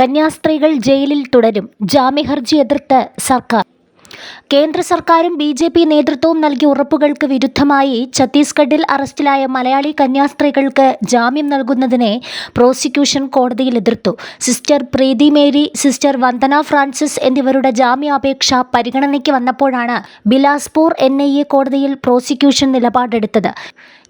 കന്യാസ്ത്രീകൾ ജയിലിൽ തുടരും. ജാമ്യഹർജി എതിർത്ത് സർക്കാർ. കേന്ദ്ര സർക്കാരും ബി ജെ പി നേതൃത്വവും നൽകിയ ഉറപ്പുകൾക്ക് വിരുദ്ധമായി ഛത്തീസ്ഗഡിൽ അറസ്റ്റിലായ മലയാളി കന്യാസ്ത്രീകൾക്ക് ജാമ്യം നൽകുന്നതിനെ പ്രോസിക്യൂഷൻ കോടതിയിൽ എതിർത്തു. Sister Preethi Mary sister Vandana Francis എന്നിവരുടെ ജാമ്യാപേക്ഷ പരിഗണനയ്ക്ക് വന്നപ്പോഴാണ് ബിലാസ്പൂർ എൻ കോടതിയിൽ പ്രോസിക്യൂഷൻ നിലപാടെടുത്തത്.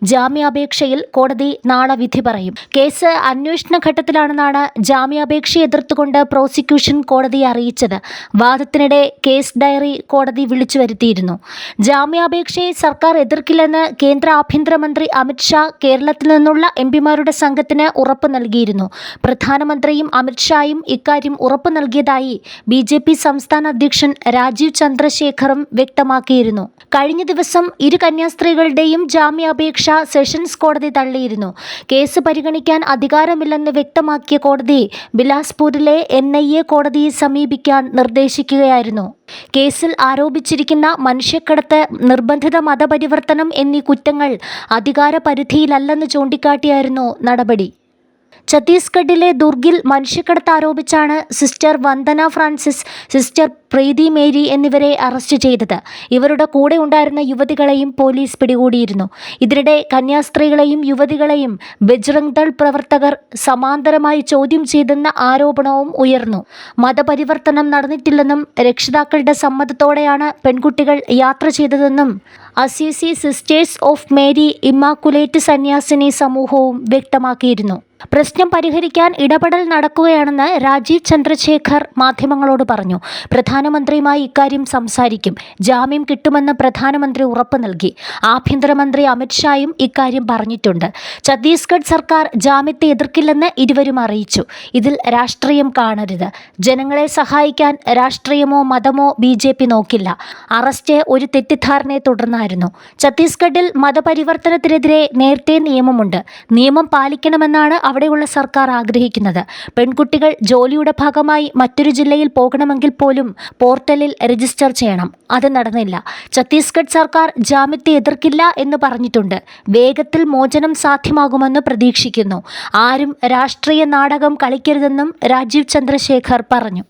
ജാമ്യാപേക്ഷയിൽ കോടതി നാളെ വിധി പറയും. കേസ് അന്വേഷണ ഘട്ടത്തിലാണെന്നാണ് ജാമ്യാപേക്ഷ എതിർത്തുകൊണ്ട് പ്രോസിക്യൂഷൻ കോടതിയെ അറിയിച്ചത്. വാദത്തിനിടെ കേസ് ഡയറി കോടതി വിളിച്ചു വരുത്തിയിരുന്നു. ജാമ്യാപേക്ഷയെ സർക്കാർ എതിർക്കില്ലെന്ന് കേന്ദ്ര ആഭ്യന്തരമന്ത്രി അമിത്ഷാ കേരളത്തിൽ നിന്നുള്ള എം പിമാരുടെ സംഘത്തിന് ഉറപ്പ് നൽകിയിരുന്നു. പ്രധാനമന്ത്രിയും അമിത്ഷായും ഇക്കാര്യം ഉറപ്പ് നൽകിയതായി ബി ജെ പി സംസ്ഥാന അധ്യക്ഷൻ രാജീവ് ചന്ദ്രശേഖറും വ്യക്തമാക്കിയിരുന്നു. കഴിഞ്ഞ ദിവസം ഇരു കന്യാസ്ത്രീകളുടെയും ജാമ്യാപേക്ഷ സെഷൻസ് കോടതി തള്ളിയിരുന്നു. കേസ് പരിഗണിക്കാൻ അധികാരമില്ലെന്ന് വ്യക്തമാക്കിയ കോടതി ബിലാസ്പൂരിലെ എൻ ഐ എ കോടതിയെ സമീപിക്കാൻ നിർദ്ദേശിക്കുകയായിരുന്നു. കേസിൽ ആരോപിച്ചിരിക്കുന്ന മനുഷ്യക്കടത്ത് നിർബന്ധിത മതപരിവർത്തനം എന്നീ കുറ്റങ്ങൾ അധികാര പരിധിയിലല്ലെന്ന് ചൂണ്ടിക്കാട്ടിയായിരുന്നു നടപടി. ഛത്തീസ്ഗഡിലെ ദുർഗിൽ മനുഷ്യക്കടത്ത് ആരോപിച്ചാണ് sister Vandana Francis sister Preethi Mary എന്നിവരെ അറസ്റ്റ് ചെയ്തത്. ഇവരുടെ കൂടെ ഉണ്ടായിരുന്ന യുവതികളെയും പോലീസ് പിടികൂടിയിരുന്നു. ഇതിനിടെ കന്യാസ്ത്രീകളെയും യുവതികളെയും ബജ്രംഗ് ദൾ പ്രവർത്തകർ സമാന്തരമായി ചോദ്യം ചെയ്തെന്ന ആരോപണവും ഉയർന്നു. മതപരിവർത്തനം നടന്നിട്ടില്ലെന്നും രക്ഷിതാക്കളുടെ സമ്മതത്തോടെയാണ് പെൺകുട്ടികൾ യാത്ര ചെയ്തതെന്നും Assisi Sisters of Mary Immaculate സന്യാസിനി സമൂഹവും വ്യക്തമാക്കിയിരുന്നു. പ്രശ്നം പരിഹരിക്കാൻ ഇടപെടൽ നടക്കുകയാണെന്ന് രാജീവ് ചന്ദ്രശേഖർ മാധ്യമങ്ങളോട് പറഞ്ഞു. പ്രധാനമന്ത്രിയുമായി ഇക്കാര്യം സംസാരിക്കും. ജാമ്യം കിട്ടുമെന്ന് പ്രധാനമന്ത്രി ഉറപ്പ് നൽകി. ആഭ്യന്തരമന്ത്രി അമിത്ഷായും ഇക്കാര്യം പറഞ്ഞിട്ടുണ്ട്. ഛത്തീസ്ഗഡ് സർക്കാർ ജാമ്യത്തെ എതിർക്കില്ലെന്ന് ഇരുവരും അറിയിച്ചു. ഇതിൽ രാഷ്ട്രീയം കാണരുത്. ജനങ്ങളെ സഹായിക്കാൻ രാഷ്ട്രീയമോ മതമോ ബി നോക്കില്ല. അറസ്റ്റ് ഒരു തെറ്റിദ്ധാരണയെ തുടർന്നായിരുന്നു. ഛത്തീസ്ഗഡിൽ മതപരിവർത്തനത്തിനെതിരെ നേരത്തെ നിയമമുണ്ട്. നിയമം പാലിക്കണമെന്നാണ് അവിടെയുള്ള സർക്കാർ ആഗ്രഹിക്കുന്നത്. പെൺകുട്ടികൾ ജോലിയുടെ ഭാഗമായി മറ്റൊരു ജില്ലയിൽ പോകണമെങ്കിൽ പോലും പോർട്ടലിൽ രജിസ്റ്റർ ചെയ്യണം. അത് നടന്നില്ല. ഛത്തീസ്ഗഡ് സർക്കാർ ജാമ്യത്തെ എതിർക്കില്ല എന്ന് പറഞ്ഞിട്ടുണ്ട്. വേഗത്തിൽ മോചനം സാധ്യമാകുമെന്ന് പ്രതീക്ഷിക്കുന്നു. ആരും രാഷ്ട്രീയ നാടകം കളിക്കരുതെന്നും രാജീവ് ചന്ദ്രശേഖർ പറഞ്ഞു.